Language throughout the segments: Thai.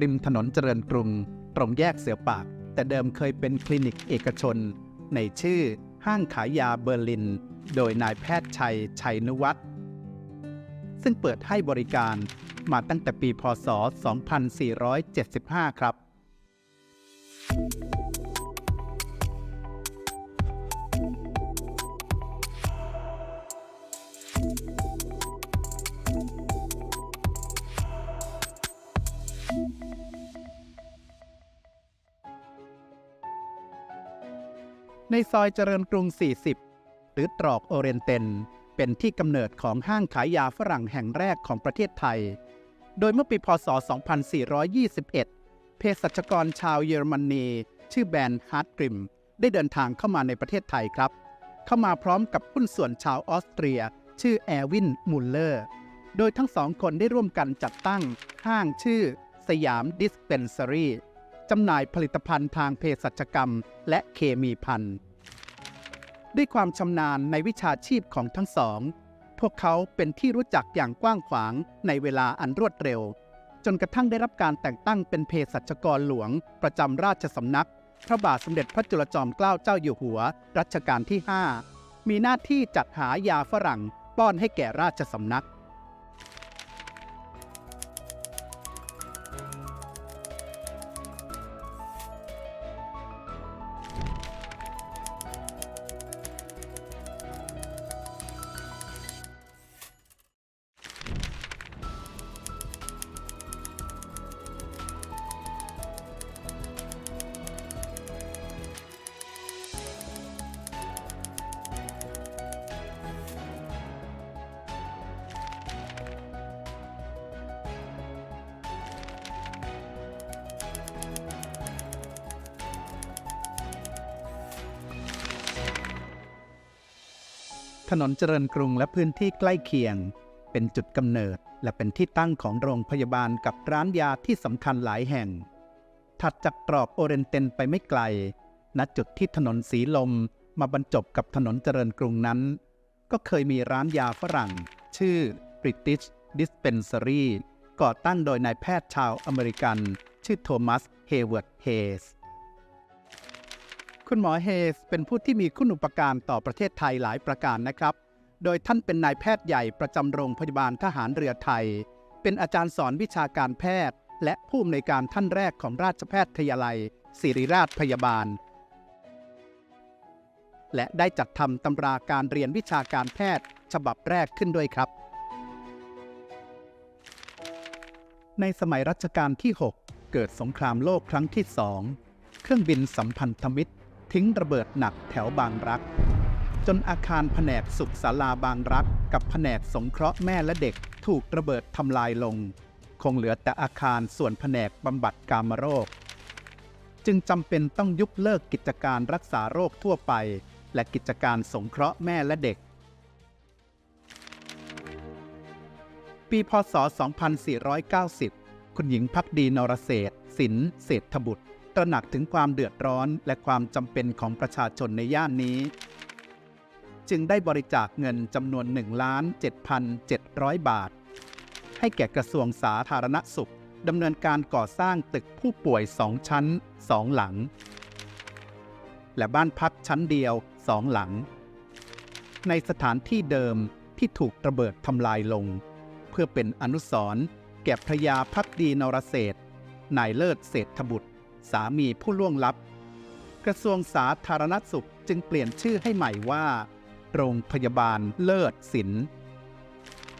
ริมถนนเจริญกรุง ตรงแยกเสือปาก แต่เดิมเคยเป็นคลินิกเอกชน ในชื่อห้างขายยาเบอร์ลิน โดยนายแพทย์ชัย ชัยนุวัฒน์ซึ่งเปิดให้บริการมาตั้งแต่ปีพศ 2475 ครับ ในซอยเจริญกรุง 40 หรือตรอกโอเรนเตน เป็นที่กำเนิดของห้างขายยาฝรั่งแห่งแรกของประเทศไทย โดยเมื่อปีพศ 2421 เภสัชกรชาวเยอรมนี ชื่อแบรนด์ฮาร์ดกริม ได้เดินทางเข้ามาในประเทศไทยครับ เข้ามาพร้อมกับหุ้นส่วนชาวออสเตรีย ชื่อแอร์วินมุลเลอร์ โดยทั้งสองคนได้ร่วมกันจัดตั้งห้างชื่อสยามดิสเพนซารี จำหน่ายผลิตภัณฑ์ทางเภสัชกรรม และเคมีภัณฑ์ด้วยความชำนาญในวิชาชีพของทั้งสอง พวกเขาเป็นที่รู้จักอย่างกว้างขวางในเวลาอันรวดเร็ว จนกระทั่งได้รับการแต่งตั้งเป็นเภสัชกรหลวง ประจำราชสำนัก พระบาทสมเด็จพระจุลจอมเกล้าเจ้าอยู่หัว รัชกาลที่ 5 มีหน้าที่จัดหายาฝรั่งป้อนให้แก่ราชสำนัก ถนนเจริญกรุงและพื้นที่ใกล้เคียง เป็นจุดกำเนิดและเป็นที่ตั้งของโรงพยาบาลกับร้านยาที่สำคัญหลายแห่ง ถัดจากตรอกโอเรนเตนไปไม่ไกล ณจุดที่ถนนสีลมมาบรรจบกับถนนเจริญกรุงนั้น ก็เคยมีร้านยาฝรั่ง ชื่อ British Dispensary ก่อตั้งโดยนายแพทย์ชาวอเมริกัน ชื่อโทมัส เฮเวิร์ด เฮส คุณหมอเฮสเป็นผู้ที่มีคุณอุปการต่อประเทศไทยหลายประการนะครับ โดยท่านเป็นนายแพทย์ใหญ่ประจำโรงพยาบาลทหารเรือไทย เป็นอาจารย์สอนวิชาการแพทย์ และผู้อำนวยการท่านแรกของราชแพทยาลัย ศิริราชพยาบาล และได้จัดทำตำราการเรียนวิชาการแพทย์ ฉบับแรกขึ้นด้วยครับ ในสมัยรัชกาลที่ 6 เกิดสงครามโลกครั้งที่สองเครื่องบินสัมพันธมิตร ทิ้งระเบิดหนักแถวบางรัก จนอาคารแผนกสุขศาลาบางรัก กับแผนกสงเคราะห์แม่และเด็กถูกระเบิดทำลายลง คงเหลือแต่อาคารส่วนแผนกบำบัดกามโรค จึงจำเป็นต้องยุบเลิกกิจการรักษาโรคทั่วไป และกิจการสงเคราะห์แม่และเด็ก ปีพศ 2490 คุณหญิงพักดีนรเศรษฐ์สินเศรษฐบุตร ตระหนักถึงความเดือดร้อนและความจำเป็นของประชาชนในย่านนี้ จึงได้บริจาคเงินจำนวน1ล้าน7,700 บาท ให้แก่กระทรวงสาธารณสุขดำเนินการก่อสร้างตึกผู้ป่วย2ชั้น2หลัง และบ้านพักชั้นเดียว2หลัง ในสถานที่เดิมที่ถูกระเบิดทำลายลง เพื่อเป็นอนุสรณ์แก่พระยาพักดีนรเศรษฐนายเลิศเศรษฐบุตร สามีผู้ล่วงลับ กระทรวงสาธารณสุขจึงเปลี่ยนชื่อให้ใหม่ว่า โรงพยาบาลเลิศศิลป์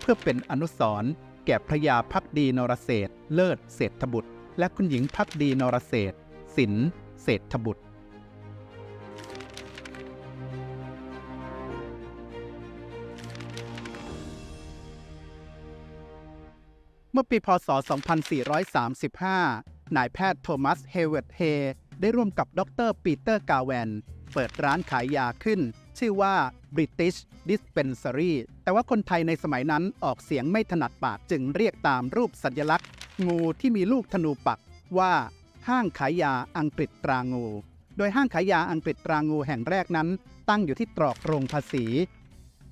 เพื่อเป็นอนุสรณ์แก่พระยาพักดีนรเศรษฐเลิศเศรษฐบุตร และคุณหญิงพักดีนรเศรษฐ์ศิลเศรษฐบุตรเมื่อปีพศ 2435 นายแพทย์โทมัส เฮเวิร์ดเฮ ได้ร่วมกับดรปีเตอร์กาแวน เปิดร้านขายยาขึ้น ชื่อว่า British Dispensary แต่ว่าคนไทยในสมัยนั้นออกเสียงไม่ถนัดปากจึงเรียกตามรูปสัญลักษณ์ งูที่มีลูกธนูปักว่าห้างขายยาอังกฤษตรางู โดยห้างขายยาอังกฤษตรางูแห่งแรกนั้น ตั้งอยู่ที่ตรอกโรงภาษี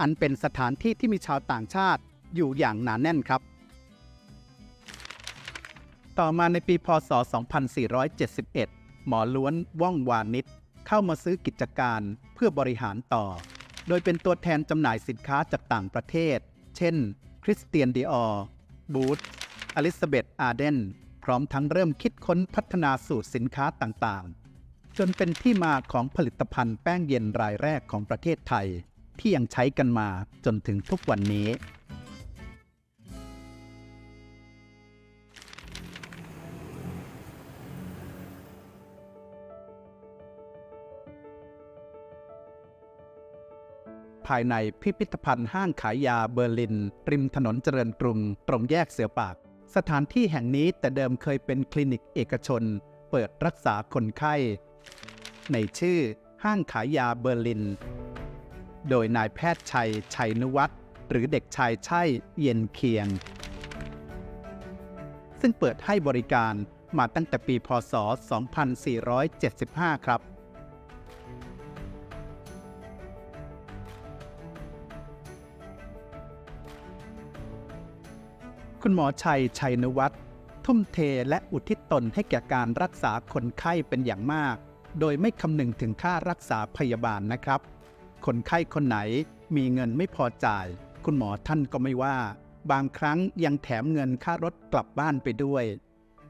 อันเป็นสถานที่ที่มีชาวต่างชาติอยู่อย่างหนาแน่นครับ ต่อมาในปีพศ 2471 หมอล้วนว่องวานิชเข้ามาซื้อกิจการเพื่อบริหารต่อ โดยเป็นตัวแทนจำหน่ายสินค้าจากต่างประเทศ เช่น คริสเตียนดีออร์บูธอลิซาเบธอาร์เดน พร้อมทั้งเริ่มคิดค้นพัฒนาสูตรสินค้าต่างๆ จนเป็นที่มาของผลิตภัณฑ์แป้งเย็นรายแรกของประเทศไทย ที่ยังใช้กันมาจนถึงทุกวันนี้ ภายในพิพิธภัณฑ์ห้างขายยาเบอร์ลิน ริมถนนเจริญกรุง ตรงแยกเสือปาก สถานที่แห่งนี้แต่เดิมเคยเป็นคลินิกเอกชน เปิดรักษาคนไข้ ในชื่อห้างขายยาเบอร์ลิน โดยนายแพทย์ชัย ชัยนุวัฒน์หรือเด็กชายใช่เย็นเคียง ซึ่งเปิดให้บริการมาตั้งแต่ปีพศ 2475 ครับ คุณหมอชัยชัยนวัตรทุ่มเทและอุทิศตนให้แก่การรักษาคนไข้เป็นอย่างมาก โดยไม่คำนึงถึงค่ารักษาพยาบาลนะครับ คนไข้คนไหนมีเงินไม่พอจ่าย คุณหมอท่านก็ไม่ว่า บางครั้งยังแถมเงินค่ารถกลับบ้านไปด้วย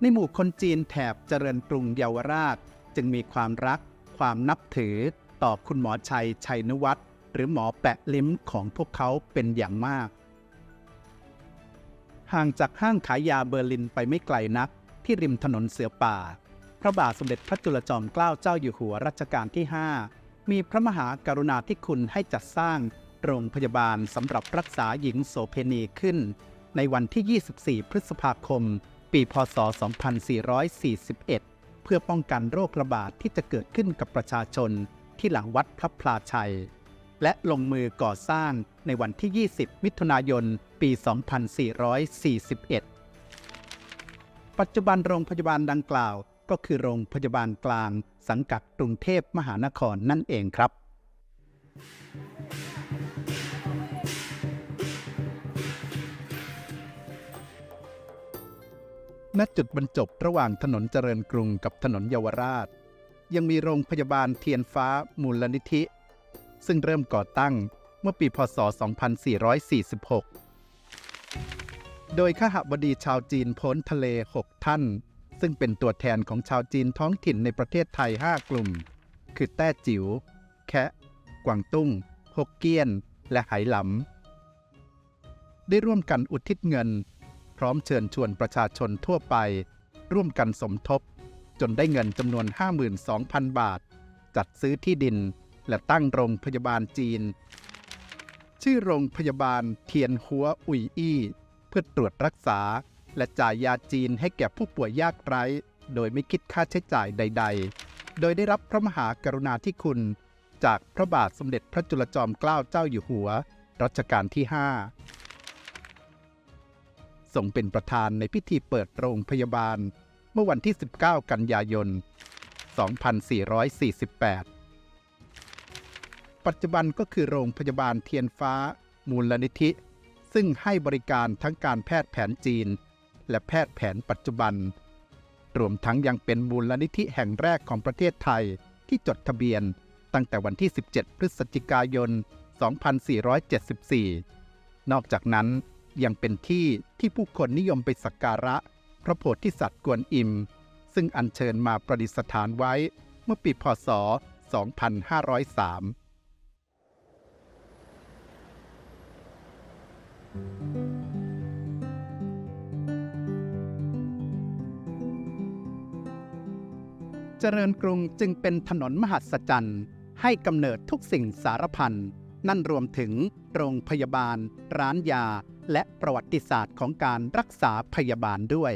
ในหมู่คนจีนแถบเจริญกรุงเยาวราช จึงมีความรัก ความนับถือ ต่อคุณหมอชัยชัยนวัตรหรือหมอแปะลิ้มของพวกเขาเป็นอย่างมาก ห่างจากห้างขายยาเบอร์ลินไปไม่ไกลนัก ที่ริมถนนเสือป่า พระบาทสมเด็จพระจุลจอมเกล้าเจ้าอยู่หัวรัชกาลที่ 5 มีพระมหากรุณาธิคุณให้จัดสร้างโรงพยาบาลสำหรับรักษาหญิงโสเพณีขึ้น ในวันที่ 24 พฤษภาคม ปี พศ 2441 เพื่อป้องกันโรคระบาดที่จะเกิดขึ้นกับประชาชนที่หลังวัดพระพลาชัย และลงมือก่อสร้างในวันที่ 20 มิถุนายน ปี 2441 ปัจจุบันโรงพยาบาลดังกล่าว ก็คือโรงพยาบาลกลาง สังกัดกรุงเทพมหานครนั่นเองครับ ณ จุดบรรจบระหว่างถนนเจริญกรุงกับถนนเยาวราช ยังมีโรงพยาบาลเทียนฟ้ามูลนิธิ ซึ่งเริ่มก่อตั้งเมื่อปีพศ 2446 โดยข้าหบดีชาวจีนพ้นทะเล 6 ท่าน ซึ่งเป็นตัวแทนของชาวจีนท้องถิ่นในประเทศไทย 5 กลุ่ม คือแต้จิ๋ว แคะ กวางตุ้ง ฮกเกี้ยน และไหหลำ ได้ร่วมกันอุทิศเงิน พร้อมเชิญชวนประชาชนทั่วไป ร่วมกันสมทบ จนได้เงินจำนวน 52,000 บาท จัดซื้อที่ดิน และตั้งโรงพยาบาลจีน ชื่อโรงพยาบาลเทียนหัวอุยอี้ เพื่อตรวจรักษา และจ่ายยาจีนให้แก่ผู้ป่วยยากไร้ โดยไม่คิดค่าใช้จ่ายใด ๆ โดยได้รับพระมหากรุณาธิคุณ จากพระบาทสมเด็จพระจุลจอมเกล้าเจ้าอยู่หัว รัชกาลที่ 5 ทรงเป็นประธานในพิธีเปิดโรงพยาบาล เมื่อวันที่ 19 กันยายน 2448 ปัจจุบันก็คือโรงพยาบาลเทียนฟ้า มูลนิธิ ซึ่งให้บริการทั้งการแพทย์แผนจีน และแพทย์แผนปัจจุบัน รวมทั้งยังเป็นมูลนิธิแห่งแรกของประเทศไทยที่จดทะเบียน ตั้งแต่วันที่ 17 พฤศจิกายน 2474 นอกจากนั้นยังเป็นที่ที่ผู้คนนิยมไปสักการะ พระโพธิสัตว์กวนอิม ซึ่งอัญเชิญมาประดิษฐานไว้เมื่อปีพศ 2503 เจริญกรุงจึงเป็นถนนมหัศจรรย์ ให้กำเนิดทุกสิ่งสารพันนั่นรวมถึงโรงพยาบาล ร้านยา และประวัติศาสตร์ของการรักษาพยาบาลด้วย